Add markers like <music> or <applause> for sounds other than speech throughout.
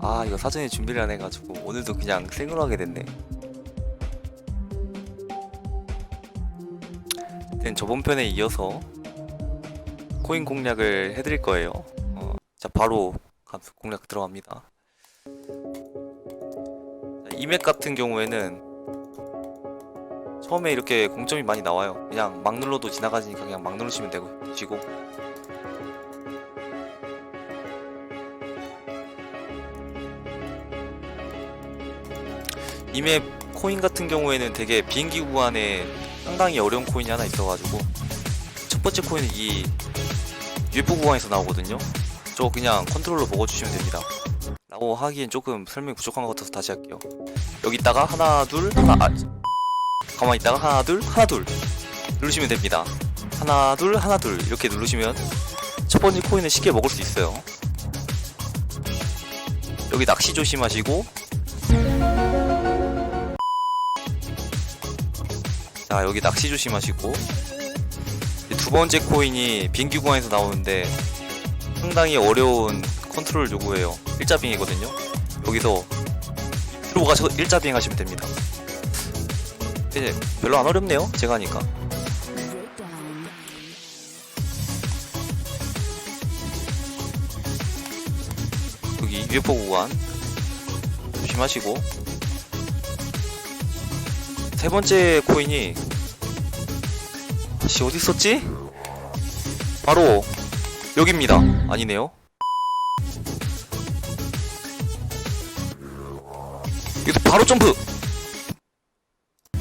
아 이거 사전에 준비를 안 해가지고 오늘도 그냥 생으로 하게 됐네. 는 저번 편에 이어서 코인 공략을 해드릴 거예요. 어, 자 바로 가- 공략 들어갑니다. 자, 이맥 같은 경우에는 처음에 이렇게 공점이 많이 나와요. 그냥 막 눌러도 지나가지니까 그냥 막 누르시면 되고 되시고 이맵 코인 같은 경우에는 되게 비행기 구간에 상당히 어려운 코인이 하나 있어가지고 첫 번째 코인은 이 UFO 구간에서 나오거든요. 저 그냥 컨트롤러 먹어주시면 됩니다. 라고 하기엔 조금 설명이 부족한 것 같아서 다시 할게요. 여기다가 하나 둘 하나 아 가만히 있다가 하나 둘 하나 둘 누르시면 됩니다. 하나 둘 하나 둘 이렇게 누르시면 첫 번째 코인을 쉽게 먹을 수 있어요. 여기 낚시 조심하시고 자 여기 낚시 조심하시고. 이두 번째 코인이 구간에서 나오는데 상당히 어려운 컨트롤 요구해요. 일자빙이거든요. 여기서 들어가셔서 일자빙 하시면 됩니다. 이제 별로 안 어렵네요 제가 하니까. 여기 UFO 구간 조심하시고 세 번째 코인이 씨 어디 있었지? 바로 여기입니다. 아니네요. 여기서 바로 점프.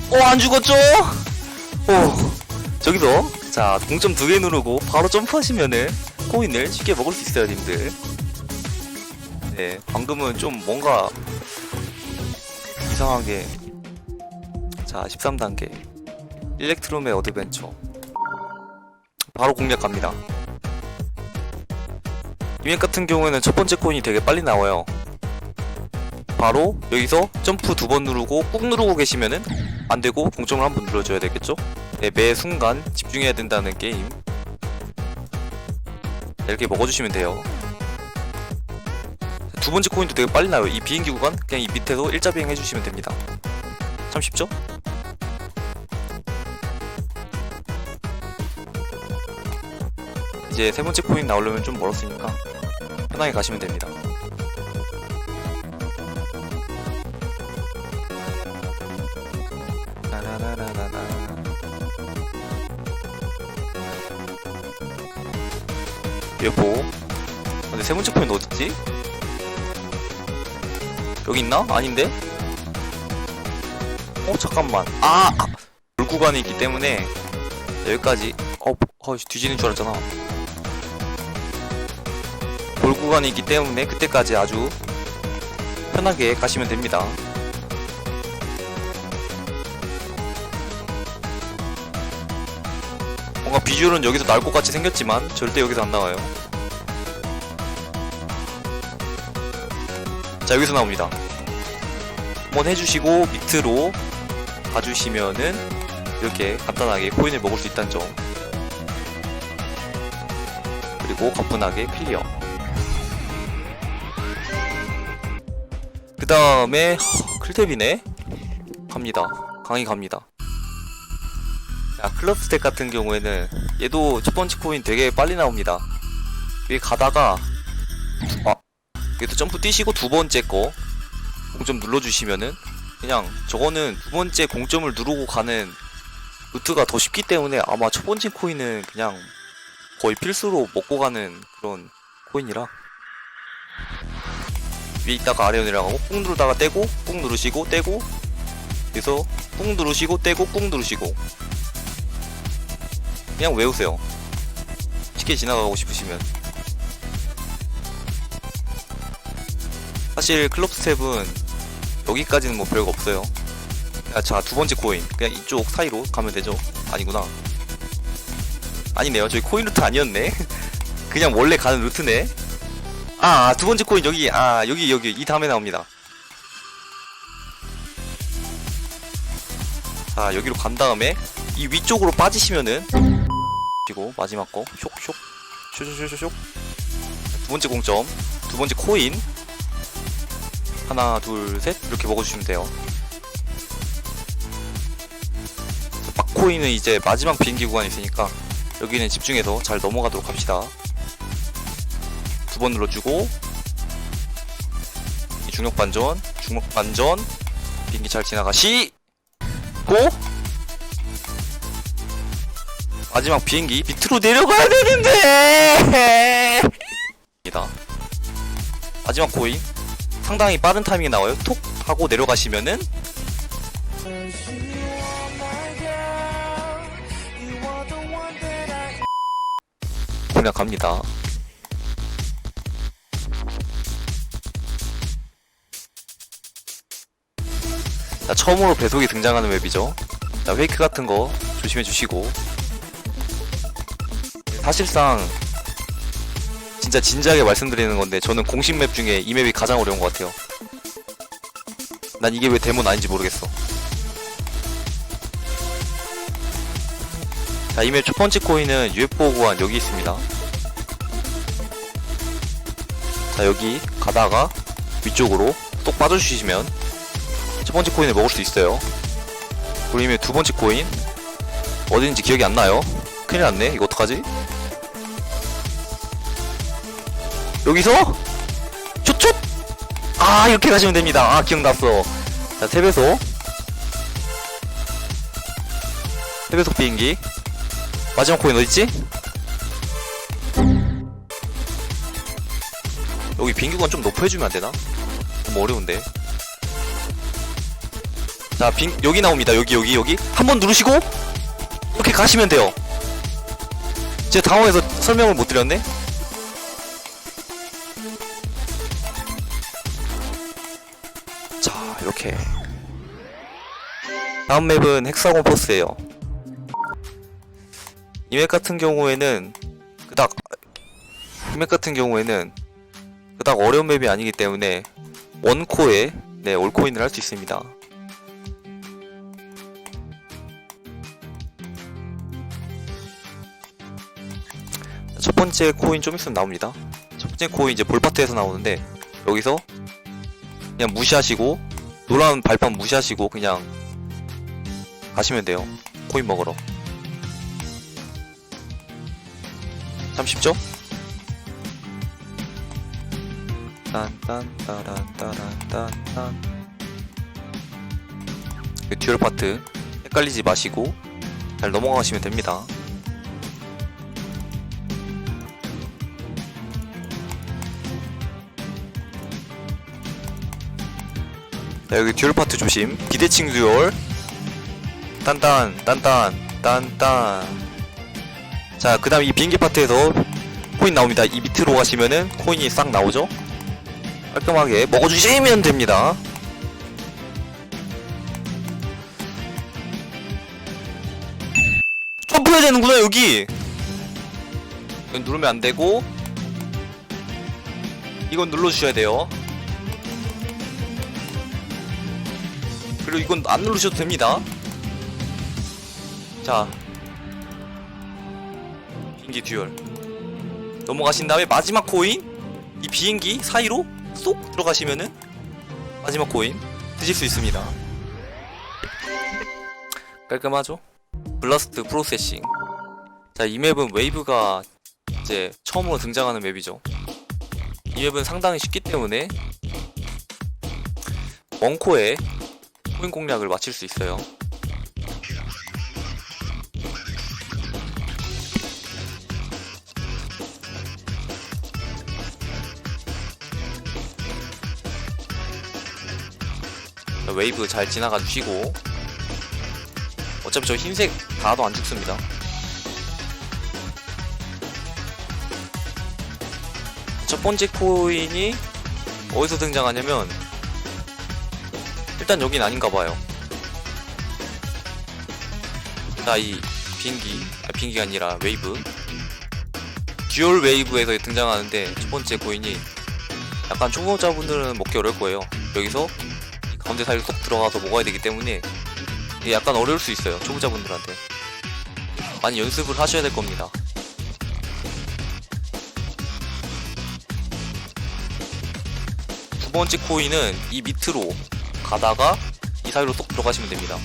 어안 죽었죠? 어 저기서 자 동점 두 개 누르고 바로 점프하시면은 코인을 쉽게 먹을 수 있어요, 님들. 네 방금은 좀 뭔가 이상하게 자 13단계. 일렉트롬의 어드벤처. 바로 공략 갑니다. 이맥 같은 경우에는 첫 번째 코인이 되게 빨리 나와요. 바로 여기서 점프 두 번 누르고 꾹 누르고 계시면은 안되고 공점을 한 번 눌러줘야 되겠죠? 네, 매 순간 집중해야 된다는 게임. 네, 이렇게 먹어주시면 돼요. 두 번째 코인도 되게 빨리 나와요. 이 비행기 구간 그냥 이 밑에서 일자 비행 해주시면 됩니다. 참 쉽죠? 이제 세 번째 코인 나오려면 좀 멀었으니까 편하게 가시면 됩니다. 라라라라라라. 여보. 근데 세 번째 코인 어딨지? 여기 있나? 아닌데? 어 잠깐만. 아, 아! 물 구간이 있기 때문에 여기까지. 어, 어 뒤지는 줄 알았잖아. 골 구간이 있기 때문에 그때까지 아주 편하게 가시면 됩니다. 뭔가 비주얼은 여기서 나올 것 같이 생겼지만 절대 여기서 안 나와요. 자 여기서 나옵니다. 한번 해주시고 밑으로 가주시면은 이렇게 간단하게 코인을 먹을 수 있다는 점 그리고 가뿐하게 클리어 그 다음에 클탭이네 갑니다. 강의 갑니다. 자 클럽 스택 같은 경우에는 얘도 첫 번째 코인 되게 빨리 나옵니다. 여기 가다가 아 여기도 점프 뛰시고 두 번째 거 공점 눌러주시면은 그냥 저거는 두 번째 공점을 누르고 가는 루트가 더 쉽기 때문에 아마 첫 번째 코인은 그냥 거의 필수로 먹고 가는 그런 코인이라 위에 있다가 아래로 내려가고 꾹 누르다가 떼고 꾹 누르시고 떼고. 그래서 꾹 누르시고 떼고 꾹 누르시고. 그냥 외우세요. 쉽게 지나가고 싶으시면. 사실 클럽 스텝은 여기까지는 뭐 별거 없어요. 자 두 번째 코인. 그냥 이쪽 사이로 가면 되죠. 아니구나. 아니네요. 저기 코인 루트 아니었네. <laughs> 그냥 원래 가는 루트네 아, 두 번째 코인 여기, 아, 여기, 여기, 이 다음에 나옵니다. 자, 여기로 간 다음에, 이 위쪽으로 빠지시면은, 그리고 마지막 거, 쇽, 쇽, 쇽, 쇽, 쇽, 쇽. 두 번째 공점, 두 번째 코인, 하나, 둘, 셋 이렇게 먹어주시면 돼요. 박코인은 이제 마지막 비행기 구간이 있으니까 여기는 집중해서 잘 넘어가도록 합시다. 두 번 눌러주고 이 중력 반전, 중력 반전 비행기 잘 지나가시 고! 마지막 비행기 밑으로 내려가야 되는데! 이다. 마지막 코인 상당히 빠른 타이밍에 나와요. 톡 하고 내려가시면은 그냥 갑니다 자 처음으로 배속이 등장하는 맵이죠. 자 페이크 같은 거 조심해 주시고. 사실상 진짜 진지하게 말씀드리는 건데 저는 공식 맵 중에 이 맵이 가장 어려운 것 같아요. 난 이게 왜 데모는 아닌지 모르겠어. 자 이 맵 첫 번째 코인은 UFO 구간 여기 있습니다. 자 여기 가다가 위쪽으로 쏙 빠져주시면 첫 번째 코인을 먹을 수 있어요. 이맵 두 번째 코인. 어딘지 기억이 안 나요. 큰일 났네. 이거 어떡하지? 여기서? 슛슛 아 이렇게 가시면 됩니다. 아 기억났어. 자 세배속 세배속 비행기. 마지막 코인 어딨지? 여기 비행기관 좀 높여주면 안되나? 너무 어려운데 자 빙, 여기 나옵니다. 여기 여기 여기. 한 번 누르시고 이렇게 가시면 돼요. 제가 당황해서 설명을 못 드렸네. 자 이렇게. 다음 맵은 헥사곤 포스예요. 이 맵 같은 경우에는 그닥 이 맵 같은 경우에는 그닥 어려운 맵이 아니기 때문에 원코에 네 올코인을 할 수 있습니다 번째 코인 좀 있으면 나옵니다. 첫 번째 코인 이제 볼파트에서 나오는데 여기서 그냥 무시하시고 노란 발판 무시하시고 그냥 가시면 돼요. 코인 먹으러. 참 쉽죠? 딴딴따란따란딴딴 그 듀얼 파트 헷갈리지 마시고 잘 넘어가시면 됩니다 자 여기 듀얼 파트 조심. 기대칭 듀얼. 딴딴 딴딴 딴딴. 자그 다음 이 비행기 파트에서 코인 나옵니다. 이 밑으로 가시면은 코인이 싹 나오죠? 깔끔하게 먹어주시면 됩니다. 점프해야 되는구나 여기. 이건 누르면 안되고 이건 눌러주셔야 돼요 그리고 이건 안 누르셔도 됩니다. 자, 비행기 듀얼 넘어가신 다음에 마지막 코인 이 비행기 사이로 쏙 들어가시면은 마지막 코인 드실 수 있습니다. 깔끔하죠? 블러스트 프로세싱. 자, 이 맵은 웨이브가 이제 처음으로 등장하는 맵이죠. 이 맵은 상당히 쉽기 때문에 원코에 코인 공략을 마칠 수 있어요. 자, 웨이브 잘 지나가 주시고 어차피 저 흰색 다도 안 죽습니다. 첫 번째 코인이 어디서 등장하냐면 일단 여긴 아닌가 봐요. 자, 이 비행기, 아, 비행기가 아니라 웨이브. 듀얼 웨이브에서 등장하는데 첫 번째 코인이 약간 초보자분들은 먹기 어려울 거예요. 여기서 이 가운데 사이로 쏙 들어가서 먹어야 되기 때문에 약간 어려울 수 있어요. 초보자분들한테. 많이 연습을 하셔야 될 겁니다. 두 번째 코인은 이 밑으로 가다가 이 사이로 쏙 들어가시면 됩니다.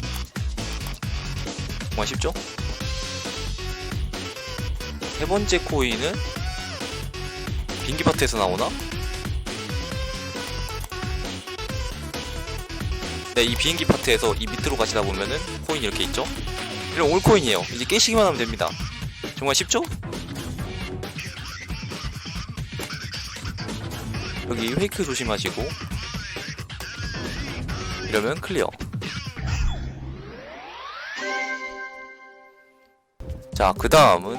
정말 쉽죠? 세 번째 코인은 빙기 파트에서 나오나? 네, 이 비행기 파트에서 이 밑으로 가시다 보면은 코인이 이렇게 있죠? 이런 올 코인이에요. 이제 깨시기만 하면 됩니다. 정말 쉽죠? 여기 페이크 조심하시고 이러면 클리어. 자, 그 다음은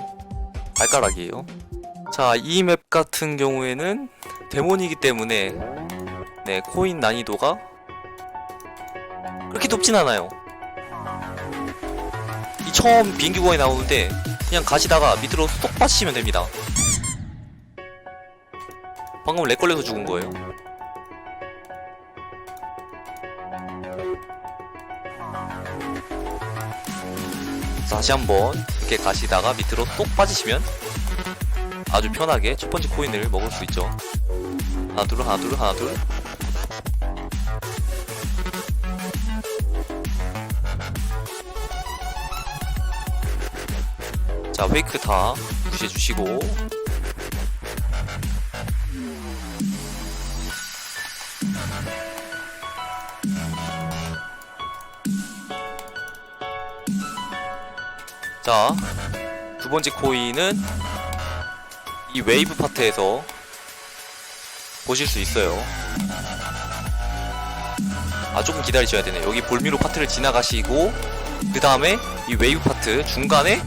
발가락이에요. 자, 이 맵 같은 경우에는 데몬이기 때문에 네, 코인 난이도가 그렇게 높진 않아요. 이 처음 비행기 구간이 나오는데 그냥 가시다가 밑으로 쏙 빠지시면 됩니다. 방금 렉 걸려서 죽은 거예요. 다시 한번 이렇게 가시다가 밑으로 쏙 빠지시면 아주 편하게 첫 번째 코인을 먹을 수 있죠. 하나 둘 하나 둘 하나 둘 자 페이크 다 무시해 주시고 자 두 번째 코인은 이 웨이브 파트에서 보실 수 있어요. 아 조금 기다리셔야 되네. 여기 볼미로 파트를 지나가시고 그 다음에 이 웨이브 파트 중간에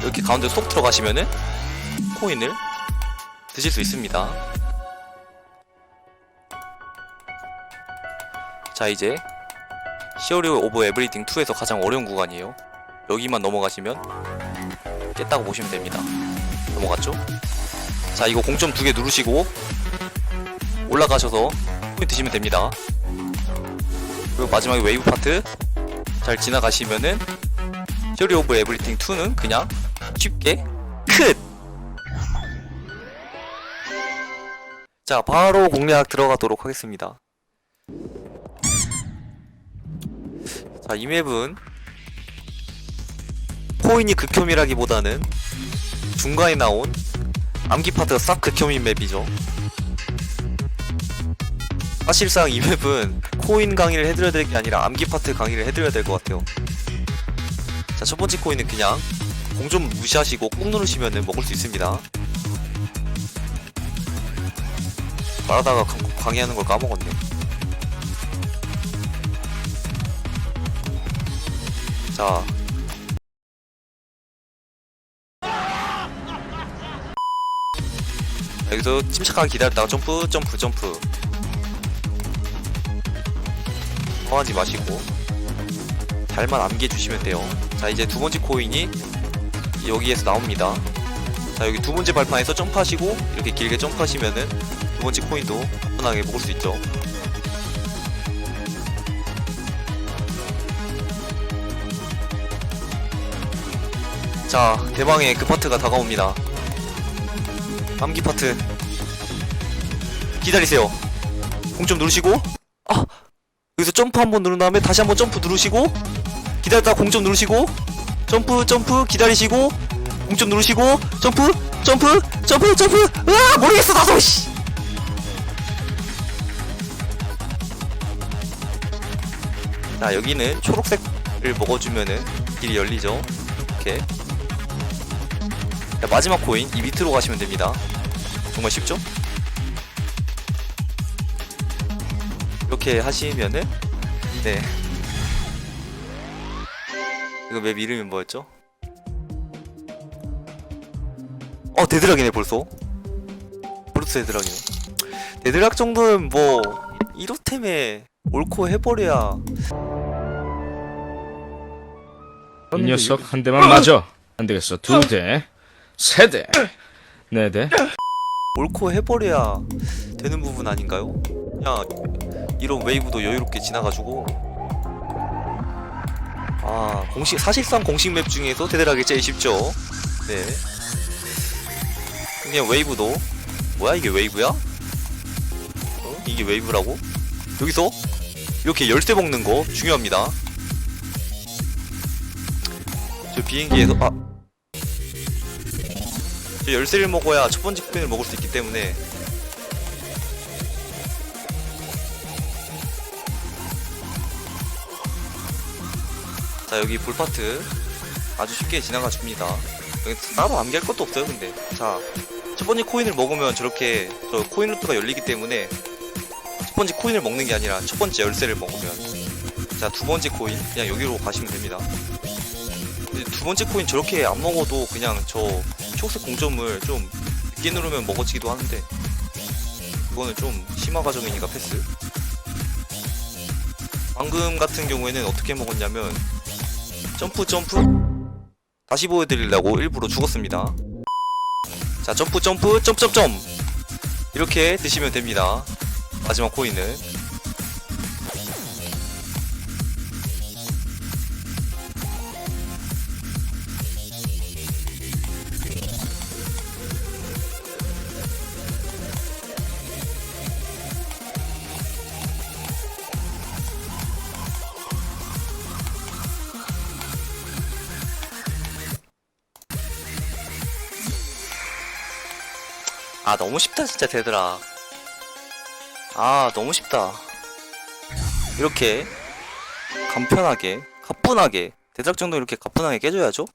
이렇게 가운데 쏙 들어가시면은 코인을 드실 수 있습니다. 자 이제 시어리 오브 에브리띵 2에서 가장 어려운 구간이에요. 여기만 넘어가시면 깼다고 보시면 됩니다. 넘어갔죠? 자 이거 공점 두 개 누르시고 올라가셔서 코인 드시면 됩니다. 그리고 마지막에 웨이브 파트 잘 지나가시면은 시어리 오브 에브리띵 2는 그냥 쉽게 끝! 자, 바로 공략 들어가도록 하겠습니다. 자, 이 맵은 코인이 극혐이라기보다는 중간에 나온 암기 파트가 싹 극혐인 맵이죠. 사실상 이 맵은 코인 강의를 해드려야 될 게 아니라 암기 파트 강의를 해드려야 될 것 같아요. 자, 첫 번째 코인은 그냥 공 좀 무시하시고 꾹 누르시면 먹을 수 있습니다. 말하다가 강- 강의하는 걸 까먹었네. 자. 여기서 침착하게 기다렸다가 점프, 점프, 점프. 허하지 마시고 잘만 암기해주시면 돼요. 자, 이제 두 번째 코인이 여기에서 나옵니다. 자, 여기 두 번째 발판에서 점프하시고 이렇게 길게 점프하시면은 두 번째 코인도 편하게 먹을 수 있죠. 자, 대망의 그 파트가 다가옵니다. 암기 파트. 기다리세요. 공점 누르시고, 아! 여기서 점프 한번 누른 다음에 다시 한번 점프 누르시고, 기다렸다가 공점 누르시고, 점프, 점프, 기다리시고, 공점 누르시고, 점프, 점프, 점프, 점프, 으아! 모르겠어, 나도, 씨! 자, 여기는 초록색을 먹어주면은 길이 열리죠. 이렇게. 자, 마지막 코인, 이 밑으로 가시면 됩니다. 정말 쉽죠? 이렇게 하시면은, 네. 이거 맵 이름이 뭐였죠? 어, 데드락이네, 벌써. 벌써 데드락이네. 데드락 정도는 뭐, 이로템에 옳고 해버려야. 이 녀석 한 대만 맞아. 안 되겠어. 두 대, 세 대, 네 대. 옳고 해버려야 되는 부분 아닌가요? 그냥 이런 웨이브도 여유롭게 지나가지고 아 공식 사실상 공식 맵 중에서 대단하게 제일 쉽죠 네 그냥 웨이브도 뭐야 이게 웨이브야? 어? 이게 웨이브라고? 여기서 이렇게 열쇠 먹는 거 중요합니다. 저 비행기에서 아. 저 열쇠를 먹어야 첫 번째 코인을 먹을 수 있기 때문에 자 여기 볼파트 아주 쉽게 지나가 줍니다. 여기 따로 암기할 것도 없어요 근데 자 첫 번째 코인을 먹으면 저렇게 저 코인 루트가 열리기 때문에 첫 번째 코인을 먹는 게 아니라 첫 번째 열쇠를 먹으면 자 두 번째 코인 그냥 여기로 가시면 됩니다. 근데 두 번째 코인 저렇게 안 먹어도 그냥 저 초록색 공점을 좀 늦게 누르면 먹어지기도 하는데 그거는 좀 심화 과정이니까 패스. 방금 같은 경우에는 어떻게 먹었냐면 점프 점프 다시 보여드리려고 일부러 죽었습니다. 자 점프 점프 점점점 이렇게 드시면 됩니다. 마지막 코인은 아 너무 쉽다 진짜 되더라 아 너무 쉽다. 이렇게 간편하게 가뿐하게 대작 정도 이렇게 가뿐하게 깨줘야죠?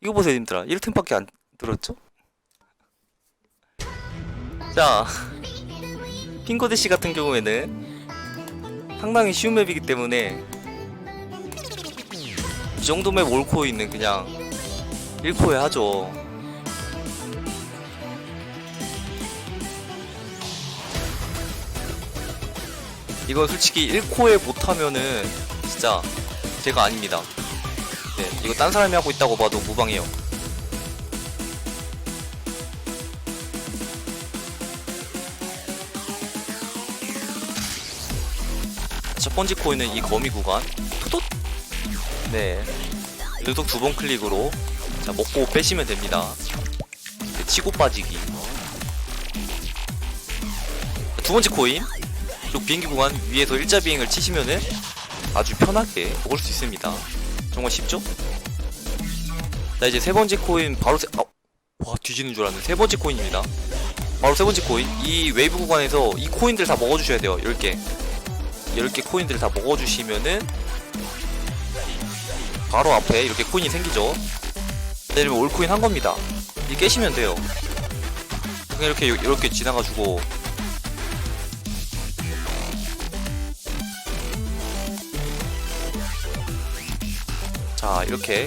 이거 보세요 님들아. 1템밖에 안 들었죠? 자 핑거대시 같은 경우에는 상당히 쉬운 맵이기 때문에 이 정도 맵 있는 그냥 1코에 하죠 이건 솔직히 1코에 못하면은 진짜 제가 아닙니다. 네, 이거 딴 사람이 하고 있다고 봐도 무방해요. 첫 번째 코인은 이 거미 구간. 토독! 네. 계속 두번 클릭으로 자 먹고 빼시면 됩니다. 네, 치고 빠지기. 두 번째 코인. 쪽 비행기 구간 위에서 일자 비행을 치시면은 아주 편하게 먹을 수 있습니다. 정말 쉽죠? 자 이제 세 번째 코인 바로 세, 아, 와 뒤지는 줄 알았네. 세 번째 코인입니다. 바로 세 번째 코인. 이 웨이브 구간에서 이 코인들 다 먹어주셔야 돼요. 10개. 10개 코인들 다 먹어주시면은 바로 앞에 이렇게 코인이 생기죠. 자, 이러면 올 코인 한 겁니다. 이 깨시면 돼요. 그냥 이렇게 이렇게 지나가지고 자 이렇게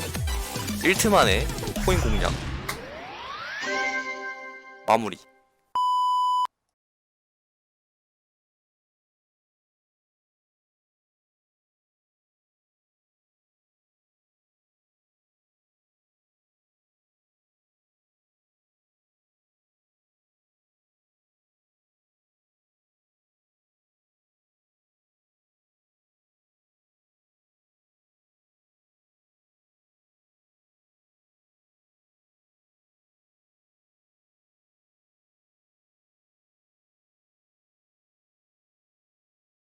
1트 만에 코인 공략. 마무리